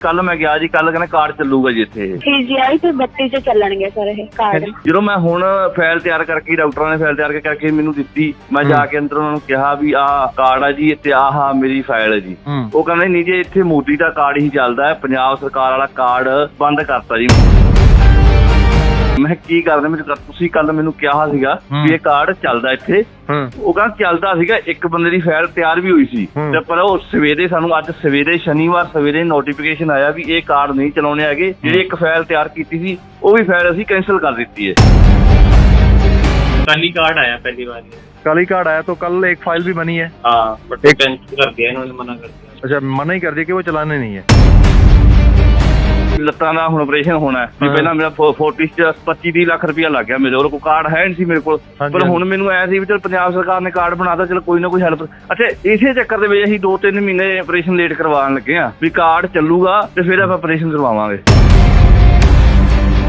ਕੱਲ ਮੈਂ ਗਿਆ ਜੀ ਕੱਲ ਕਹਿੰਦਾ ਕਾਰਡ ਚੱਲੂਗਾ ਜੀ ਇੱਥੇ ਪੀਜੀਆਈ ਤੇ 32 ਚ ਚੱਲਣਗੇ ਸਰ ਇਹ ਕਾਰਡ ਜਦੋਂ ਮੈਂ ਹੁਣ ਫਾਈਲ ਤਿਆਰ ਕਰਕੇ ਡਾਕਟਰਾਂ ਨੇ ਫਾਈਲ ਤਿਆਰ ਕਰਕੇ ਮੈਨੂੰ ਦਿੱਤੀ ਮੈਂ ਜਾ ਕੇ ਅੰਦਰ ਉਹਨਾਂ ਨੂੰ ਕਿਹਾ ਵੀ ਆਹ ਕਾਰਡ ਆ ਜੀ ਤੇ ਆਹ ਮੇਰੀ ਫਾਈਲ ਹੈ ਜੀ। ਉਹ ਕਹਿੰਦੇ ਨਹੀਂ ਜੀ ਇੱਥੇ ਮੋਦੀ ਦਾ ਕਾਰਡ ਹੀ ਚੱਲਦਾ ਹੈ ਪੰਜਾਬ ਸਰਕਾਰ ਵਾਲਾ ਕਾਰਡ ਬੰਦ ਕਰਤਾ ਜੀ। ਮੈਂ ਕਿਹਾ ਕੀ ਕਰਦੇ ਮੈਨੂੰ ਤੁਸੀਂ ਕੱਲ ਮੈਨੂੰ ਕਿਹਾ ਸੀਗਾ ਵੀ ਇਹ ਕਾਰਡ ਚੱਲਦਾ ਇੱਥੇ ਹੂੰ ਉਹ ਕਹਿੰਦਾ ਚੱਲਦਾ ਸੀਗਾ ਇੱਕ ਬੰਦੇ ਦੀ ਫਾਈਲ ਤਿਆਰ ਵੀ ਹੋਈ ਸੀ ਹੂੰ। ਤੇ ਪਰ ਉਹ ਸਵੇਰੇ ਸਾਨੂੰ ਅੱਜ ਸਵੇਰੇ ਸ਼ਨੀਵਾਰ ਸਵੇਰੇ ਨੋਟੀਫਿਕੇਸ਼ਨ ਆਇਆ ਵੀ ਇਹ ਕਾਰਡ ਨਹੀਂ ਚਲਾਉਣੇ ਹੈਗੇ ਜਿਹੜੀ ਇੱਕ ਫਾਈਲ ਤਿਆਰ ਕੀਤੀ ਸੀ ਉਹ ਵੀ ਫਾਈਲ ਅਸੀਂ ਕੈਨਸਲ ਕਰ ਦਿੱਤੀ ਹੈ कल ही कार्ड आया पहली बार ये कल ही कार्ड आया तो कल एक फाइल भी बनी है हाँ बट एक- कैंसिल कर दिया इन्होंने मना कर दिया अच्छा मना ही कर दिया कि वो चलाने नहीं है ਲੱਤਾਂ ਦਾ ਹੁਣ ਆਪਰੇਸ਼ਨ ਹੋਣਾ ਹੈ। ਵੀ। ਪਹਿਲਾਂ ਮੇਰਾ 40 ਚ 25 30 ਲੱਖ ਰੁਪਇਆ ਲੱਗ ਗਿਆ ਮੇਰੇ ਕੋਲ ਕੋਈ ਕਾਰਡ ਹੈ ਨਹੀਂ ਸੀ ਮੇਰੇ ਕੋਲ। ਪਰ ਹੁਣ। ਮੈਨੂੰ ਐ ਸੀ ਵੀ ਚਲ ਪੰਜਾਬ ਸਰਕਾਰ ਨੇ ਕਾਰਡ ਬਣਾਤਾ ਚਲ ਕੋਈ ਨਾ ਕੋਈ ਹੈਲਪ ਅੱਛਾ ਇਸੇ ਚੱਕਰ ਦੇ ਵਿੱਚ ਅਸੀਂ 2-3 ਮਹੀਨੇ ਆਪਰੇਸ਼ਨ ਲੇਟ ਕਰਵਾਉਣ ਲੱਗੇ ਆ ਵੀ ਕਾਰਡ ਚੱਲੂਗਾ ਤੇ ਫਿਰ ਆਪਾਂ ਆਪਰੇਸ਼ਨ ਕਰਵਾਵਾਂਗੇ।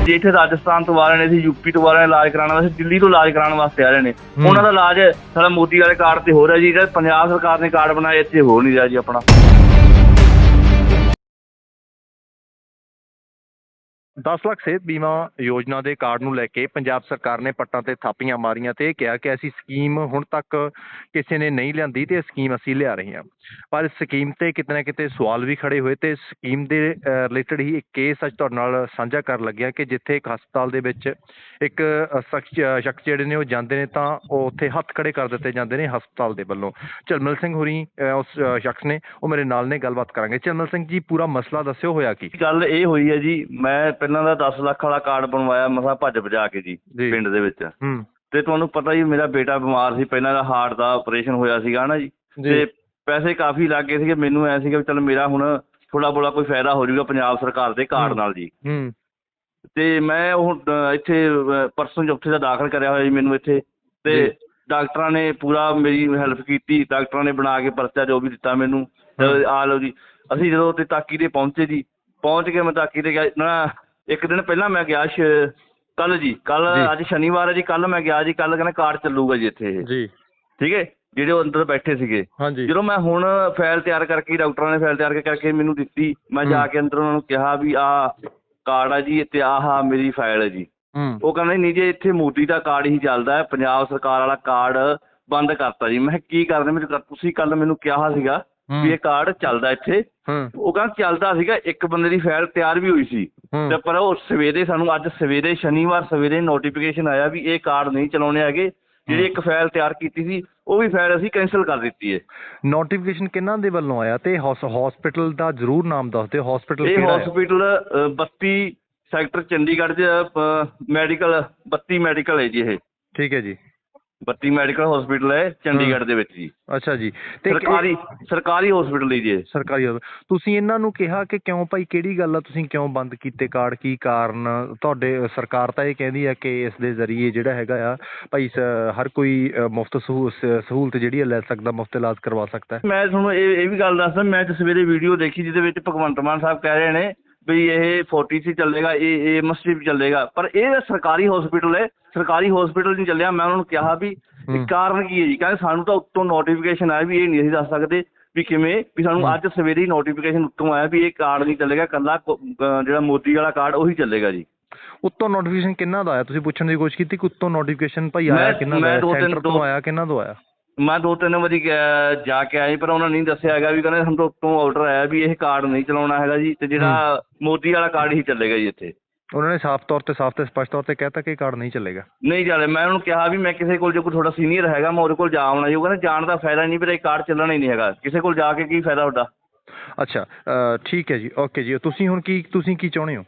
ਜੇ ਇੱਥੇ ਰਾਜਸਥਾਨ ਤੋਂ ਆ ਰਹੇ ਨੇ ਸੀ ਯੂਪੀ ਤੋਂ ਆ ਰਹੇ ਨੇ ਇਲਾਜ ਕਰਾਉਣ ਵਾਸਤੇ ਦਿੱਲੀ ਤੋਂ ਇਲਾਜ ਕਰਾਉਣ ਵਾਸਤੇ ਆ ਰਹੇ ਨੇ। ਉਹਨਾਂ ਦਾ ਇਲਾਜ ਸਾਡਾ ਮੋਦੀ ਵਾਲੇ ਕਾਰਡ ਤੇ ਹੋ ਰਿਹਾ ਜੀ ਜਿਹੜਾ ਪੰਜਾਬ ਸਰਕਾਰ ਨੇ ਕਾਰਡ ਬਣਾਇਆ ਇੱਥੇ ਹੋ ਨਹੀਂ ਰਿਹਾ ਜੀ ਆਪਣਾ। 10 ਲੱਖ ਸਿਹਤ ਬੀਮਾ ਯੋਜਨਾ ਦੇ ਕਾਰਡ ਨੂੰ ਲੈ ਕੇ ਪੰਜਾਬ ਸਰਕਾਰ ਨੇ ਪੱਟਾਂ ਤੇ ਥਾਪੀਆਂ ਮਾਰੀਆਂ ਤੇ ਇਹ ਕਿਹਾ ਕਿ ਅਸੀਂ ਸਕੀਮ ਹੁਣ ਤੱਕ ਕਿਸੇ ਨੇ ਨਹੀਂ ਲਿਆਂਦੀ ਤੇ ਇਹ ਸਕੀਮ ਅਸੀਂ ਲਿਆ ਰਹੇ ਹਾਂ। ਪਰ ਇਸ ਸਕੀਮ ਤੇ ਕਿਤੇ ਨਾ ਕਿਤੇ ਸਵਾਲ ਵੀ ਖੜੇ ਹੋਏ ਤੇ ਸਕੀਮ ਦੇ ਰਿਲੇਟਡ ਹੀ ਇੱਕ ਕੇਸ ਅੱਜ ਤੁਹਾਡੇ ਨਾਲ ਸਾਂਝਾ ਕਰਨ ਲੱਗਿਆ ਕਿ ਜਿੱਥੇ ਇੱਕ ਹਸਪਤਾਲ ਦੇ ਵਿੱਚ ਇੱਕ ਸ਼ਖਸ ਜਿਹੜੇ ਨੇ ਉਹ ਜਾਂਦੇ ਨੇ ਤਾਂ ਉਹ ਉੱਥੇ ਹੱਥ ਖੜੇ ਕਰ ਦਿੱਤੇ ਜਾਂਦੇ ਨੇ ਹਸਪਤਾਲ ਦੇ ਵੱਲੋਂ। ਚਰਮਲ ਸਿੰਘ ਹੋਰੀ ਉਸ ਸ਼ਖਸ ਨੇ ਉਹ ਮੇਰੇ ਨਾਲ ਨੇ, ਗੱਲਬਾਤ ਕਰਾਂਗੇ। ਚਰਮਲ ਸਿੰਘ ਜੀ, ਪੂਰਾ ਮਸਲਾ ਦੱਸਿਓ ਹੋਇਆ ਕੀ? ਗੱਲ ਇਹ ਹੋਈ ਹੈ ਜੀ, ਮੈਂ ਪਹਿਲਾਂ ਦਾ 10 ਲੱਖ ਵਾਲਾ ਕਾਰਡ ਬਣਵਾਇਆ ਮਸਾ ਭੱਜ ਭਜਾ ਕੇ ਜੀ ਜੀ। ਪਿੰਡ ਦੇ ਵਿੱਚ ਹੂੰ ਤੇ ਤੁਹਾਨੂੰ ਪਤਾ ਹੀ ਮੇਰਾ ਬੇਟਾ ਬਿਮਾਰ ਸੀ ਪਹਿਲਾਂ ਦਾ ਹਾਰਟ ਦਾ ਆਪਰੇਸ਼ਨ ਹੋਇਆ ਸੀਗਾ ਨਾ ਜੀ ਤੇ ਪੈਸੇ ਕਾਫੀ ਲੱਗ ਗਏ ਸੀਗੇ ਮੈਨੂੰ ਐ ਸੀਗਾ ਵੀ ਚਲ ਮੇਰਾ ਹੁਣ ਥੋੜਾ ਬੋਲਾ ਕੋਈ ਫਾਇਦਾ ਹੋ ਜਾਊਗਾ ਪੰਜਾਬ ਸਰਕਾਰ ਦੇ ਕਾਰਡ ਹੂੰ। ਨਾਲ ਜੀ ਹੂੰ ਤੇ ਮੈਂ ਉਹ ਅ, ਇੱਥੇ ਅ, ਪਰਸੋਂ ਚੌਥੇ ਦਾ ਦਾਖਲ ਕਰਿਆ ਹੋਇਆ ਜੀ ਮੈਨੂੰ ਇੱਥੇ ਤੇ ਜੀ। ਡਾਕਟਰਾਂ ਨੇ ਪੂਰਾ ਮੇਰੀ ਹੈਲਪ ਕੀਤੀ ਡਾਕਟਰਾਂ ਨੇ ਬਣਾ ਕੇ ਪਰਚਾ ਜੋ ਵੀ ਦਿੱਤਾ ਮੈਨੂੰ ਤੇ ਹਾਂ। ਆ ਲਓ ਜੀ ਅਸੀਂ ਜਦੋਂ ਤੇ ਤਾਕੀ ਦੇ ਪਹੁੰਚੇ ਜੀ ਪਹੁੰਚ ਕੇ ਮੈਂ ਤਾਕੀ ਤੇ ਗਿਆ ਨਾ ਇੱਕ ਦਿਨ ਪਹਿਲਾਂ ਮੈਂ ਗਿਆ ਕੱਲ ਜੀ ਕੱਲ ਜੀ। ਅੱਜ ਸ਼ਨੀਵਾਰ ਹੈ ਜੀ ਕੱਲ ਮੈਂ ਗਿਆ ਜੀ ਕੱਲ ਕਹਿੰਦਾ ਕਾਰਡ ਚੱਲੂਗਾ ਜੀ ਇੱਥੇ ਇਹ। ਜੀ। ਠੀਕ ਹੈ? ਜਿਹੜੇ ਉਹ ਅੰਦਰ ਬੈਠੇ ਸੀਗੇ। ਹਾਂਜੀ। ਜਦੋਂ ਮੈਂ ਹੁਣ ਫਾਈਲ ਤਿਆਰ ਕਰਕੇ ਡਾਕਟਰਾਂ ਨੇ ਫਾਈਲ ਤਿਆਰ ਕਰਕੇ ਮੈਨੂੰ ਦਿੱਤੀ ਮੈਂ ਜਾ ਹੂੰ। ਕੇ ਅੰਦਰ ਉਹਨਾਂ ਨੂੰ ਕਿਹਾ ਵੀ ਆਹ ਕਾਰਡ ਆ ਜੀ ਤੇ ਆਹ ਮੇਰੀ ਫਾਈਲ ਹੈ ਜੀ। ਹੂੰ। ਉਹ ਕਹਿੰਦੇ ਨਹੀਂ ਜੀ ਇੱਥੇ ਮੋਦੀ ਦਾ ਕਾਰਡ ਹੀ ਚੱਲਦਾ ਹੈ ਪੰਜਾਬ ਸਰਕਾਰ ਵਾਲਾ ਕਾਰਡ ਬੰਦ ਕਰਤਾ ਜੀ। ਮੈਂ ਕਿਹਾ ਕੀ ਕਰਦੇ ਮੈਨੂੰ ਤੁਸੀਂ ਕੱਲ ਮੈਨੂੰ ਕਿਹਾ ਸੀਗਾ ਵੀ ਇਹ ਕਾਰਡ ਚੱਲਦਾ ਇੱਥੇ। ਉਹ ਕਹਿੰਦਾ ਚੱਲਦਾ ਸੀਗਾ ਇੱਕ ਬੰਦੇ ਦੀ ਫਾਈਲ ਤਿਆਰ ਵੀ ਹੋਈ ਸੀ। ਤੇ ਪਰ ਉਹ ਸਵੇਰੇ ਸਾਨੂੰ ਅੱਜ ਸਵੇਰੇ ਸ਼ਨੀਵਾਰ ਸਵੇਰੇ ਨੋਟੀਫਿਕੇਸ਼ਨ ਆਇਆ ਵੀ ਇਹ ਕਾਰਡ ਨਹੀਂ ਚਲਾਉਣੇ ਹੈਗੇ। ਜਿਹੜੀ ਇੱਕ ਫਾਈਲ ਤਿਆਰ ਕੀਤੀ ਸੀ ਉਹ ਵੀ ਫਾਈਲ ਅਸੀਂ ਕੈਨਸਲ ਕਰ ਦਿੱਤੀ ਹੈ। ਨੋਟੀਫਿਕੇਸ਼ਨ ਕਿਹਨਾਂ ਦੇ ਵੱਲੋਂ ਆਇਆ ਤੇ ਹਸਪੀਟਲ ਦਾ ਜ਼ਰੂਰ ਨਾਮ ਦੱਸ ਦਿਓ। ਹਸਪੀਟਲ ਇਹ ਕਿਹੜਾ ਹੈ? ਹਸਪੀਟਲ 32 ਸੈਕਟਰ ਚੰਡੀਗੜ੍ਹ 'ਚ ਮੈਡੀਕਲ 32 ਮੈਡੀਕਲ ਹੈ ਜੀ ਇਹ। ਠੀਕ ਹੈ ਜੀ। 32 ਮੈਡੀਕਲ ਹਸਪੀਟਲ ਹੈ ਚੰਡੀਗੜ੍ਹ ਦੇ ਵਿੱਚ ਜੀ। ਅੱਛਾ ਜੀ। ਤੇ ਸਰਕਾਰੀ ਸਰਕਾਰੀ ਹਸਪੀਟਲ ਹੈ ਜੀ। ਸਰਕਾਰੀ। ਤੁਸੀਂ ਇਹਨਾਂ ਨੂੰ ਕਿਹਾ ਕਿ ਕਿਉਂ ਭਾਈ ਕਿਹੜੀ ਗੱਲ ਆ? ਤੁਸੀਂ ਕਿਉਂ ਬੰਦ ਕੀਤੇ ਕਾਰਡ? ਕੀ ਕਾਰਨ? ਤੁਹਾਡੇ ਸਰਕਾਰ ਤਾਂ ਇਹ ਕਹਿੰਦੀ ਆ ਕਿ ਇਸ ਦੇ ਜ਼ਰੀਏ ਜਿਹੜਾ ਹੈਗਾ ਆ ਭਾਈ ਹਰ ਕੋਈ ਮੁਫਤ ਸਹੂਲਤ ਜਿਹੜੀ ਲੈ ਸਕਦਾ ਮੁਫਤ ਇਲਾਜ ਕਰਵਾ ਸਕਦਾ ਮੈਂ ਤੁਹਾਨੂੰ ਇਹ ਇਹ ਵੀ ਗੱਲ ਦੱਸਦਾ ਮੈਂ ਸਵੇਰੇ ਵੀਡੀਓ ਦੇਖੀ ਜਿਹਦੇ ਵਿੱਚ ਭਗਵੰਤ ਮਾਨ ਸਾਹਿਬ ਕਹਿ ਰਹੇ ਨੇ ਵੀ ਇਹ 40 ਸੀ ਚੱਲੇਗਾ ਇਹ ਇਹ ਮਸਜਿਦ ਵੀ ਚੱਲੇਗਾ। ਪਰ ਇਹ ਸਰਕਾਰੀ ਹਸਪੀਟਲ ਹੈ। ਸਰਕਾਰੀ ਹਸਪੀਟਲ ਨਹੀਂ ਚੱਲਿਆ। ਮੈਂ ਉਹਨਾਂ ਨੂੰ ਕਿਹਾ ਵੀ ਇਹ। ਕਾਰਨ ਕੀ ਹੈ ਜੀ? ਕਹਿੰਦੇ ਸਾਨੂੰ ਤਾਂ ਉੱਤੋਂ ਨੋਟੀਫਿਕੇਸ਼ਨ ਆਇਆ ਵੀ ਇਹ ਨਹੀਂ ਅਸੀਂ ਦੱਸ ਸਕਦੇ ਵੀ ਕਿਵੇਂ ਵੀ ਸਾਨੂੰ। ਅੱਜ ਸਵੇਰੇ ਹੀ ਨੋਟੀਫਿਕੇਸ਼ਨ ਉੱਤੋਂ ਆਇਆ ਵੀ ਇਹ ਕਾਰਡ ਨਹੀਂ ਚੱਲੇਗਾ ਕੱਲਾ ਜਿਹੜਾ ਮੋਦੀ ਵਾਲਾ ਕਾਰਡ ਉਹੀ ਚੱਲੇਗਾ ਜੀ। ਉੱਤੋਂ ਨੋਟੀਫਿਕੇਸ਼ਨ ਕਿੰਨਾ ਦਾ ਆਇਆ? ਤੁਸੀਂ ਪੁੱਛਣ ਦੀ ਕੋਸ਼ਿਸ਼ ਕੀਤੀ ਕਿ ਉੱਤੋਂ ਨੋਟੀਫਿਕੇਸ਼ਨ ਭਾਈ ਆਇਆ ਕਿੰਨਾ ਦਾ ਸੈਂਟਰ ਤੋਂ ਆਇਆ ਕਿੰਨਾ ਤੋਂ ਆਇਆ? ਮੈਂ ਦੋ ਤਿੰਨ ਵਾਰੀ ਜਾ ਕੇ ਆਏ ਪਰ ਉਹਨਾਂ ਨੇ ਨਹੀਂ ਦੱਸਿਆ ਹੈਗਾ ਵੀ ਕਹਿੰਦੇ ਸਾਨੂੰ ਤਾਂ ਉੱਤੋਂ ਆਰਡਰ ਆਇਆ ਵੀ ਇਹ ਕਾਰਡ ਨਹੀਂ ਚਲਾਉਣਾ ਹੈਗਾ ਜੀ ਤੇ ਜਿਹੜਾ ਮੋਦੀ ਵਾਲਾ ਕਾਰਡ ਹੀ ਚੱਲੇਗਾ ਜੀ ਇੱਥੇ। ਉਹਨਾਂ ਨੇ ਸਾਫ਼ ਤੌਰ ਤੇ ਸਾਫ਼ ਤੇ ਸਪਸ਼ਟ ਤੌਰ ਤੇ ਕਹਿਤਾ ਕਿ ਕਾਰਡ ਨਹੀਂ ਚੱਲੇਗਾ। ਨਹੀਂ ਚੱਲੇ ਮੈਂ ਉਹਨੂੰ ਕਿਹਾ ਵੀ ਮੈਂ ਕਿਸੇ ਕੋਲ ਜੇ ਕੋਈ ਤੁਹਾਡਾ ਸੀਨੀਅਰ ਹੈਗਾ ਮੈਂ ਉਹਦੇ ਕੋਲ ਜਾ ਆਉਣਾ ਜੀ। ਉਹ ਕਹਿੰਦਾ ਜਾਣ ਦਾ ਫਾਇਦਾ ਨਹੀਂ ਵੀਰੇ ਇਹ ਕਾਰਡ ਚੱਲਣਾ ਹੀ ਨਹੀਂ ਹੈਗਾ। ਕਿਸੇ ਕੋਲ ਜਾ ਕੇ ਕੀ ਫਾਇਦਾ ਤੁਹਾਡਾ? ਅੱਛਾ ਠੀਕ ਹੈ ਜੀ ਓਕੇ ਜੀ। ਤੁਸੀਂ ਹੁਣ ਕੀ ਤੁਸੀਂ ਕੀ ਚਾਹੁੰਦੇ ਹੋ?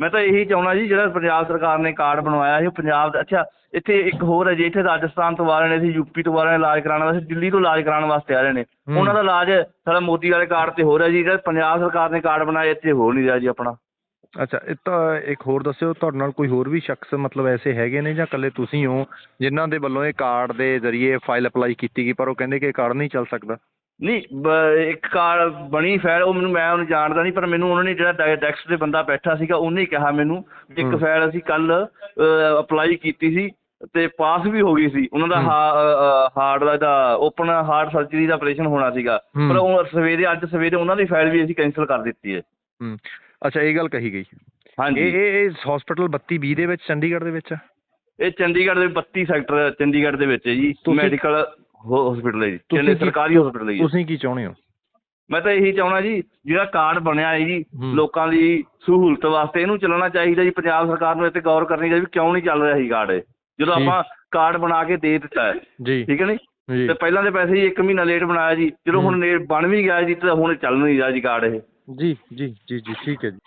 ਮੈਂ ਤਾਂ ਇਹੀ ਚਾਹੁੰਦਾ ਜੀ ਜਿਹੜਾ ਪੰਜਾਬ ਸਰਕਾਰ ਨੇ ਕਾਰਡ ਬਣਵਾਇਆ ਸੀ ਉਹ ਪੰਜਾਬ ਦਾ ਅੱਛਾ ਇੱਥੇ ਇੱਕ ਹੋਰ ਹੈ ਜੀ ਇੱਥੇ ਰਾਜਸਥਾਨ ਤੋਂ ਆ ਰਹੇ ਨੇ ਸੀ ਯੂਪੀ ਤੋਂ ਆ ਰਹੇ ਨੇ ਇਲਾਜ ਕਰਾਉਣ ਵਾਸਤੇ ਦਿੱਲੀ ਤੋਂ ਇਲਾਜ ਕਰਾਉਣ ਵਾਸਤੇ ਆ ਰਹੇ ਨੇ। ਉਹਨਾਂ ਦਾ ਇਲਾਜ ਸਾਡਾ ਮੋਦੀ ਵਾਲੇ ਕਾਰਡ ਤੇ ਹੋ ਰਿਹਾ ਜੀ ਜਿਹੜਾ ਪੰਜਾਬ ਸਰਕਾਰ ਨੇ ਕਾਰਡ ਬਣਾਇਆ ਇੱਥੇ ਹੋ ਨਹੀਂ ਰਿਹਾ ਜੀ ਆਪਣਾ। ਅੱਛਾ ਇਹ ਤਾਂ ਇੱਕ ਹੋਰ ਦੱਸਿਓ ਤੁਹਾਡੇ ਨਾਲ ਕੋਈ ਹੋਰ ਵੀ ਸ਼ਖਸ ਮਤਲਬ ਐਸੇ ਹੈਗੇ ਨੇ ਜਾਂ ਇਕੱਲੇ ਤੁਸੀਂ ਹੋ ਜਿਨ੍ਹਾਂ ਦੇ ਵੱਲੋਂ ਇਹ ਕਾਰਡ ਦੇ ਜ਼ਰੀਏ ਫਾਈਲ ਅਪਲਾਈ ਕੀਤੀ ਗਈ ਪਰ ਉਹ ਕਹਿੰਦੇ ਕਿ ਇਹ ਕਾਰਡ ਨਹੀਂ ਚੱਲ ਸਕਦਾ? ਨਹੀਂ ਬ- ਇੱਕ ਕਾਰ ਬਣੀ ਫਾਈਲ ਉਹ ਮੈਨੂੰ ਮੈਂ ਉਹਨੂੰ ਜਾਣਦਾ ਨਹੀਂ ਪਰ ਮੈਨੂੰ ਉਹਨਾਂ ਨੇ ਜਿਹੜਾ ਡੈ- ਡੈਸਕ ਤੇ ਬੰਦਾ ਬੈਠਾ ਸੀਗਾ ਉਹਨੇ ਹੀ ਕਿਹਾ ਮੈਨੂੰ ਵੀ ਇੱਕ। ਫਾਈਲ ਅਸੀਂ ਕੱਲ ਅਪਲਾਈ ਕੀਤੀ ਸੀ ਤੇ ਪਾਸ ਵੀ ਹੋ ਗਈ ਸੀ ਉਹਨਾਂ ਦਾ ਹੂੰ। ਹਾਰਟ ਦਾ ਓਪਨ ਹਾਰਟ ਸਰਜਰੀ ਦਾ ਆਪਰੇਸ਼ਨ ਹੋਣਾ ਸੀਗਾ। ਪਰ ਉਹ ਸਵੇਰੇ ਅੱਜ ਸਵੇਰੇ ਉਹਨਾਂ ਦੀ ਫਾਈਲ ਵੀ ਅਸੀਂ ਕੈਂਸਲ ਕਰ ਦਿੱਤੀ ਹੈ ਅੱਛਾ ਇਹ ਗੱਲ ਕਹੀ ਗਈ ਹਾਂਜੀ ਇਹ ਇਹ ਹਸਪੀਟਲ 32 20 ਦੇ ਵਿੱਚ ਚੰਡੀਗੜ੍ਹ ਦੇ ਵਿੱਚ ਆ? ਇਹ ਚੰਡੀਗੜ੍ਹ ਦੇ 32 ਸੈਕਟਰ ਚੰਡੀਗੜ੍ਹ ਦੇ ਵਿੱਚ ਹੈ ਜੀ ਮੈਡੀਕਲ ਹਸਪੀਟਲ ਹੈ ਜੀ ਕੀ- ਸਰਕਾਰੀ ਹਸਪੀਟਲ ਹੈ ਜੀ। ਤੁਸੀਂ ਕੀ ਚਾਹੁੰਦੇ ਹੋ? ਮੈਂ ਤਾਂ ਇਹੀ ਚਾਹਣਾ ਜੀ ਜਿਹੜਾ ਕਾਰਡ ਬਣਿਆ ਹੈ ਜੀ। ਲੋਕਾਂ ਦੀ ਸਹੂਲਤ ਵਾਸਤੇ ਇਹਨੂੰ ਚੱਲਣਾ ਚਾਹੀਦਾ ਜੀ ਪੰਜਾਬ ਸਰਕਾਰ ਨੂੰ ਇਹ ਤੇ ਗੌਰ ਕਰਨੀ ਚਾਹੀਦੀ ਕਿਉਂ ਨਹੀਂ ਚੱਲ ਰਿਹਾ ਸੀ ਕਾਰਡ ਇਹ। ਜਦੋਂ। ਆਪਾਂ ਕਾਰਡ ਬਣਾ ਕੇ ਦੇ ਦਿੱਤਾ ਹੈ ਠੀਕ ਹੈ ਨੀ? ਜੀ। ਤੇ ਪਹਿਲਾਂ ਦੇ ਪੈਸੇ ਜੀ 1 ਮਹੀਨਾ ਲੇਟ ਬਣਾਇਆ ਜੀ ਜਦੋਂ ਹੁਣ ਬਣ ਵੀ ਗਿਆ ਜੀ ਤੇ ਹੁਣ ਚੱਲ ਨਹੀਂ ਰਿਹਾ ਜੀ ਕਾਰਡ ਇਹ। ਜੀ ਜੀ ਜੀ ਜੀ ਠੀਕ ਹੈ ਜੀ।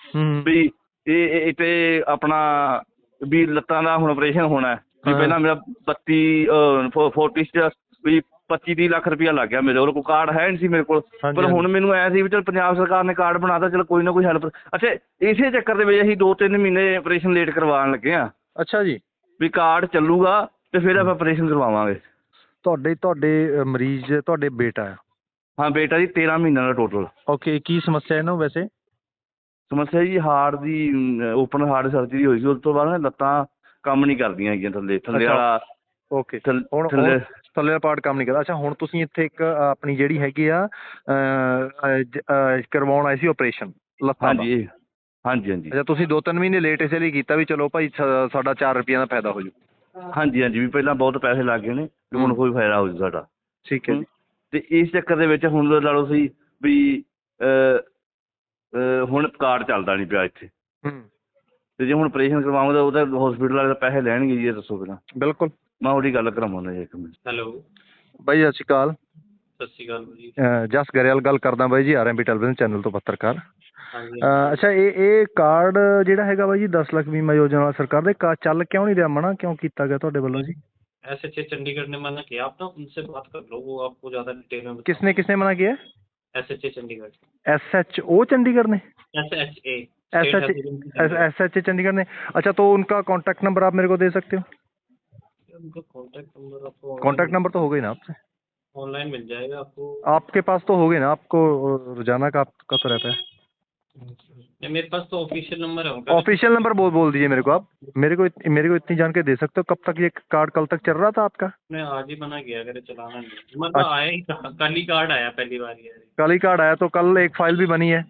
ਵੀ ਇਹ ਇਹ- ਇਹ ਤੇ ਆਪਣਾ ਵੀ ਲੱਤਾਂ ਦਾ ਹੁਣ ਆਪਰੇਸ਼ਨ ਹੋਣਾ ਹੈ। ਵੀ ਹਾਂ। ਪਹਿਲਾਂ ਮੇਰਾ 32 40 ਚ ਵੀ 25 30 ਲੱਖ ਰੁਪਇਆ ਲੱਗ ਗਿਆ ਮੇਰੇ ਕੋਲ ਕੋਈ ਕਾਰਡ ਹੈ ਨਹੀਂ ਸੀ ਮੇਰੇ ਕੋਲ। ਪਰ ਹੁਣ ਮੈਨੂੰ ਐ ਸੀ ਵੀ ਚਲ ਪੰਜਾਬ ਸਰਕਾਰ ਨੇ ਕਾਰਡ ਬਣਾਤਾ ਚਲ ਕੋਈ ਨਾ ਕੋਈ ਹੈਲਪ ਅੱਛਾ ਇਸੇ ਚੱਕਰ ਦੇ ਵਿੱਚ ਅਸੀਂ 2-3 ਮਹੀਨੇ ਆਪਰੇਸ਼ਨ ਲੇਟ ਕਰਵਾਉਣ ਲੱਗੇ ਆ ਅੱਛਾ ਜੀ। ਵੀ ਕਾਰਡ ਚੱਲੂਗਾ ਤੇ ਫਿਰ ਆਪਾਂ ਆਪਰੇਸ਼ਨ ਕਰਵਾਵਾਂਗੇ। ਤੁਹਾਡੇ ਤੁਹਾਡੇ ਮਰੀਜ਼ ਤੁਹਾਡੇ ਬੇਟਾ ਆ ਹਾਂ ਬੇਟਾ ਜੀ 13 ਮਹੀਨਿਆਂ ਦਾ ਟੋਟਲ ਓਕੇ ਕੀ ਸਮੱਸਿਆ ਹੈ ਨਾ ਵੈਸੇ? ਸਮੱਸਿਆ ਜੀ ਹਾਰਟ ਦੀ ਓਪਨ ਹਾਰਟ ਸਰਜਰੀ ਹੋਈ ਸੀ ਉਸ ਤੋਂ ਬਾਅਦ ਨਾ ਲੱਤਾਂ ਕੰਮ ਨਹੀਂ ਕਰਦੀਆਂ ਹੈਗੀਆਂ ਥੱਲੇ ਥੱਲੇ। ਵਾਲਾ। ਓਕੇ ਹੁਣ ਥੱਲੇ ਵਾਲਾ ਪਾਰਟ ਕੰਮ ਨਹੀਂ ਕਰਦਾ। ਅੱਛਾ ਹੁਣ ਤੁਸੀਂ ਇੱਥੇ ਇੱਕ ਆਪਣੀ ਜਿਹੜੀ ਹੈਗੀ ਆ ਕਰਵਾਉਣ ਆਏ ਸੀ ਆਪਰੇਸ਼ਨ ਲੱਤਾਂ ਦਾ। ਹਾਂਜੀ ਹਾਂਜੀ ਹਾਂਜੀ। ਅੱਛਾ ਤੁਸੀਂ ਦੋ ਤਿੰਨ ਮਹੀਨੇ ਲੇਟ ਇਸੇ ਲਈ ਕੀਤਾ ਵੀ ਚਲੋ ਭਾਈ ਸਾ- ਸਾਡਾ 4 ਰੁਪਈਆ ਦਾ ਫਾਇਦਾ ਹੋ ਜੂ। ਹਾਂਜੀ ਹਾਂਜੀ ਵੀ ਪਹਿਲਾਂ ਬਹੁਤ ਪੈਸੇ ਲੱਗ ਗਏ ਨੇ ਵੀ ਹੁਣ। ਕੋਈ ਫਾਇਦਾ ਹੋ ਜੂ ਸਾਡਾ। ਠੀਕ ਹੈ ਜੀ। ਤੇ ਇਸ ਚੱਕਰ ਦੇ ਵਿੱਚ ਹੁਣ ਲਾ ਲਓ ਸੀ ਵੀ ਹੁਣ ਕਾਰਡ ਚੱਲਦਾ ਨਹੀਂ ਪਿਆ ਇੱਥੇ। ਹੂੰ। ਤੇ ਜੇ ਹੁਣ ਆਪਰੇਸ਼ਨ ਕਰਵਾਉਂਦਾ ਉਹ ਤਾਂ ਹਸਪੀਟਲ ਵਾਲੇ ਤਾਂ ਪੈਸੇ ਲੈਣਗੇ ਜੀ ਇਹ ਦੱਸੋ ਪਹਿਲਾਂ। ਬਿਲਕੁਲ। ਮੈਂ ਉਹਦੀ ਗੱਲ ਕਰਾਵਾਂਗਾ ਜੀ ਇੱਕ ਮਿੰਟ ਹੈਲੋ ਬਾਈ ਸਤਿ ਸ਼੍ਰੀ ਅਕਾਲ ਸਤਿ ਸ਼੍ਰੀ ਅਕਾਲ ਜੀ ਅ, ਜਸ ਗਰੇਵਾਲ ਗੱਲ ਕਰਦਾ ਬਾਈ ਜੀ ਆਰਐਮਬੀ ਟੈਲੀਵਿਜ਼ਨ ਚੈਨਲ ਤੋਂ ਪੱਤਰਕਾਰ ਹਾਂਜੀ ਅ, ਅੱਛਾ ਇਹ ਇਹ ਕਾਰਡ ਜਿਹੜਾ ਹੈਗਾ ਬਾਈ ਜੀ 10 ਲੱਖ ਬੀਮਾ ਯੋਜਨਾ ਵਾਲਾ ਸਰਕਾਰ ਦੇ ਕਾ ਚੱਲ ਕਿਉਂ ਨਹੀਂ ਰਿਹਾ ਮਨਾ ਕਿਉਂ ਕੀਤਾ ਗਿਆ ਤੁਹਾਡੇ ਵੱਲੋਂ ਜੀ एस एच ए चंडीगढ़ ने मना किया आप ना उनसे बात कर लो वो आपको ज़्यादा डिटेल में किसने किसने मना किया S H A Chandigarh S H O Chandigarh ने S H A S H S H A Chandigarh ने अच्छा तो उनका कांटेक्ट नंबर आप मेरे को दे सकते हो उनका कॉन्टैक्ट नंबर आपको कांटेक्ट नंबर तो हो गई ना आपसे? ऑनलाइन मिल जाएगा आपको। आपके पास तो हो गई ना आपको रोज़ाना का आपका तो रहता है। मेरे पास तो ऑफिशियल नंबर है ऑफिशियल नंबर बोल बोल दीजिए मेरे को आप। मेरे को इत- मेरे को इतनी जानकारी दे सकते हो कब तक ये कार्ड कल तक चल रहा था आपका? मैं आज ही मना किया अगर चलाना नहीं मतलब आया ही कल ही कार्ड आया पहली बार ये। कल ही कार्ड आया तो कल एक फ़ाइल भी बनी है।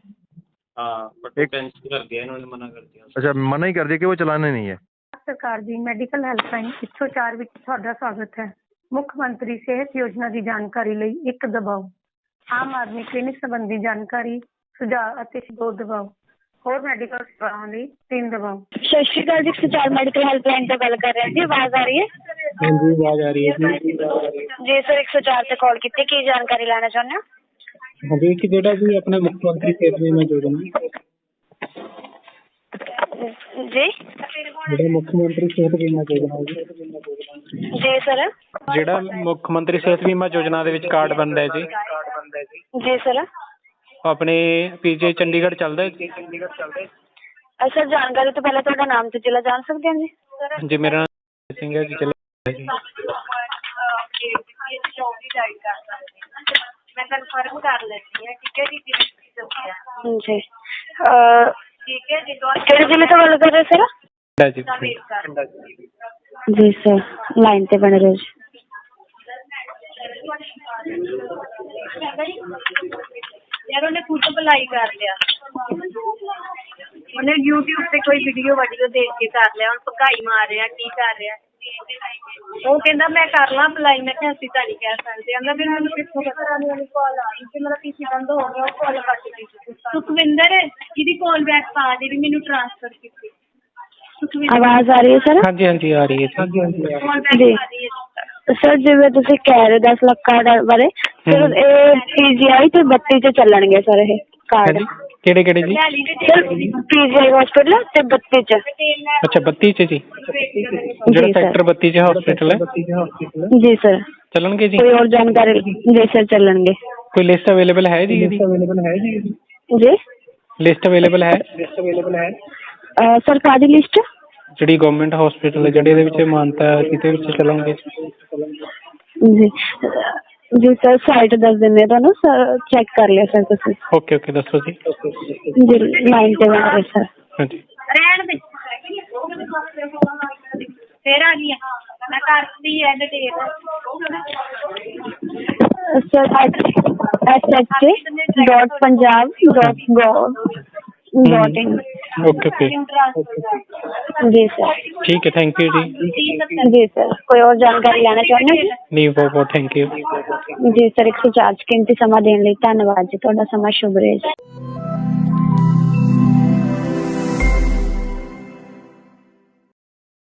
हाँ बट एक- कर दिया इन्होंने मना कर दिया। अच्छा मना ही कर दिया कि वो चलाने नहीं है। ਸਰਕਾਰ ਦੀ ਮੈਡੀਕਲ ਹੈਲਪਲਾਈਨ 104 ਵਿੱਚ ਤੁਹਾਡਾ ਸਵਾਗਤ ਹੈ। ਮੁੱਖ ਮੰਤਰੀ ਸਿਹਤ ਯੋਜਨਾ ਦੀ ਜਾਣਕਾਰੀ ਲਈ ਇੱਕ ਦਬਾਓ। ਆਮ ਆਦਮੀ ਕਲੀਨਿਕ ਸੰਬੰਧੀ ਜਾਣਕਾਰੀ ਸੁਝਾਅ ਅਤੇ ਦੋ ਦਬਾਓ। ਹੋਰ ਮੈਡੀਕਲ ਸੇਵਾਵਾਂ ਲਈ ਤਿੰਨ ਦਬਾਓ। ਸਤਿ ਸ਼੍ਰੀ ਅਕਾਲ ਜੀ ਸੁਚਾਰ ਮੈਡੀਕਲ ਹੈਲਪਲਾਈਨ ਤੋਂ ਗੱਲ ਕਰ ਰਹੇ ਹਾਂ ਜੀ ਆਵਾਜ਼ ਆ ਰਹੀ ਹੈ? ਹਾਂਜੀ ਆਵਾਜ਼ ਆ ਰਹੀ ਹੈ ਜੀ। ਜੀ ਸਰ 104 ਤੇ ਕਾਲ ਕੀਤੀ ਕੀ ਜਾਣਕਾਰੀ ਲੈਣਾ ਚਾਹੁੰਦੇ ਹੋ? ਹਾਂਜੀ ਕਿ ਜਿਹੜਾ ਜੀ ਆਪਣੇ ਮੁੱਖ ਮੰਤਰੀ ਸਿਹਤ ਬੀਮਾ ਯੋਜਨਾ। ਜੀ? ਜਿਹੜਾ ਮੁੱਖ ਮੰਤਰੀ ਸਿਹਤ ਬੀਮਾ ਯੋਜਨਾ ਹੈ ਜੀ। ਜੀ ਸਰ? ਜਿਹੜਾ ਮੁੱਖ ਮੰਤਰੀ ਸਿਹਤ ਬੀਮਾ ਯੋਜਨਾ ਦੇ ਵਿੱਚ ਕਾਰਡ ਬਣਦਾ ਹੈ ਜੀ। ਜੀ ਸਰ? ਉਹ ਆਪਣੇ ਪੀਜੀ ਚੰਡੀਗੜ੍ਹ ਚੱਲਦਾ ਹੈ ਜੀ। ਸਰ ਜਾਣਕਾਰੀ ਤੋਂ ਪਹਿਲਾਂ ਤੁਹਾਡਾ ਨਾਮ ਤੇ ਜ਼ਿਲ੍ਹਾ ਜਾਣ ਸਕਦੇ ਹਾਂ ਜੀ? ਜੀ ਮੇਰਾ ਨਾਮ ਸਿੰਘ ਹੈ ਜੀ ਮੈਂ ਕਨਫਰਮ ਕਰ ਲੈਂਦੀ ਹਾਂ ਠੀਕ ਹੈ ਜੀ। ਜੀ ਠੀਕ ਹੈ ਜੀ ਕਿਹੜੇ ਜ਼ਿਲ੍ਹੇ ਤੋਂ ਗੱਲ ਕਰ ਰਹੇ ਸਰ ਹੈ ਜੀ। ਜੀ ਸਰ ਲਾਈਨ ਤੇ ਬਣੇ ਰਹੋ ਜੀ। ਯਾਰ ਉਹਨੇ ਖੁਦ ਅਪਲਾਈ ਕਰ ਲਿਆ। ਉਹਨੇ YouTube ਤੇ ਕੋਈ ਵੀਡੀਓ ਵੀਡੀਓ ਦੇਖ ਕੇ ਕਰ ਲਿਆ ਹੁਣ ਭਕਾਈ ਮਾਰ ਰਿਹਾ ਕੀ ਕਰ ਰਿਹਾ। ਉਹ ਕਹਿੰਦਾ ਮੈਂ ਕਰ ਲਾਂ ਅਪਲਾਈ ਮੈਂ ਕਿਹਾ ਅਸੀਂ ਤਾਂ ਨਹੀਂ ਕਹਿ ਸਕਦੇ। ਕਹਿੰਦਾ ਵੀ ਮੈਨੂੰ ਕਿੱਥੋਂ ਪਤਾ? ਉਹਨੂੰ ਕਾਲ ਆ ਗਈ ਤੇ ਮੇਰਾ ਪੀਸੀ ਬੰਦ ਹੋ ਗਿਆ ਉਹ ਕਾਲ ਕੱਟ ਗਈ ਸੁਖਵਿੰਦਰ ਜਿਹਦੀ ਕਾਲ ਬੈਕ ਪਾ ਦੇ ਵੀ ਮੈਨੂੰ ਟ੍ਰਾਂਸਫਰ ਕੀਤੀ। ਸੁਖਵਿੰਦਰ। ਆਵਾਜ਼ ਆ ਰਹੀ ਹੈ ਸਰ ਹਾਂਜੀ ਹਾਂਜੀ ਆ ਰਹੀ ਹੈ ਜੀ ਕਾਲ ਬੈਕ ਜੀ। ਪਾ ਦੀ ਸਰ ਜਿਵੇਂ ਤੁਸੀਂ ਕਹਿ ਰਹੇ 10 ਲੱਖ ਕਾਰਡ ਬਾਰੇ ਸਰ ਹਮ। ਇਹ ਪੀਜੀਆਈ ਤੇ 32 ਚ ਚੱਲਣਗੇ ਸਰ ਇਹ ਕਾਰਡ ਹਾਂਜੀ ਕਿਹੜੇ ਕਿਹੜੇ ਜੀ ਲੈਲੀ ਦੇ ਸਰ ਪੀਜੀਆਈ ਹਸਪੀਟਲ ਤੇ 32 ਚ ਅੱਛਾ 32 ਚ ਜੀ ਜਿਹੜਾ ਜੀ ਸਰ ਸੈਕਟਰ 32 ਚ ਹਸਪੀਟਲ ਹੈ ਜੀ ਸਰ ਚੱਲਣਗੇ ਜੀ ਕੋਈ ਹੋਰ ਜਾਣਕਾਰੀ ਜੀ ਸਰ ਚੱਲਣਗੇ ਕੋਈ ਲਿਸਟ ਅਵੇਲੇਬਲ ਹੈ ਜੀ ਇਹਦੀ ਜੀ ਲਿਸਟ ਅਵੇਲੇਬਲ ਹੈ ਅਹ ਸਰ ਕਾਦੀ ਲਿਸਟ ਜਿਹੜੀ ਗਵਰਨਮੈਂਟ ਹਸਪੀਟਲ ਹੈ ਜਿਹੜੇ ਇਹਦੇ ਵਿੱਚ ਮਾਨਤਾ ਹੈ, ਕਿਤੇ ਵਿੱਚ ਚੱਲਣਗੇ ਜੀ जी सर साढ़े दस दिन में दोनों सर चेक कर लिया सर तुम ओके ओके दसो जी जी लाइन पे बन रहे सर हाँ जी। ਰਹਿਣ ਦੇ। ਫੇਰ ਆ ਗਈ ਹਾਂ ठीक है थैंक यू जी जी सर कोई और जानकारी लेना चाहेंगे नहीं बहुत बहुत थैंक यू ਜੀ ਸਰ 104 ਕੀਮਤੀ ਸਮਾਂ ਦੇਣ ਲਈ ਧੰਨਵਾਦ ਜੀ। ਤੁਹਾਡਾ ਸਮਾਂ ਸ਼ੁਭ ਰਹੇ ਜੀ।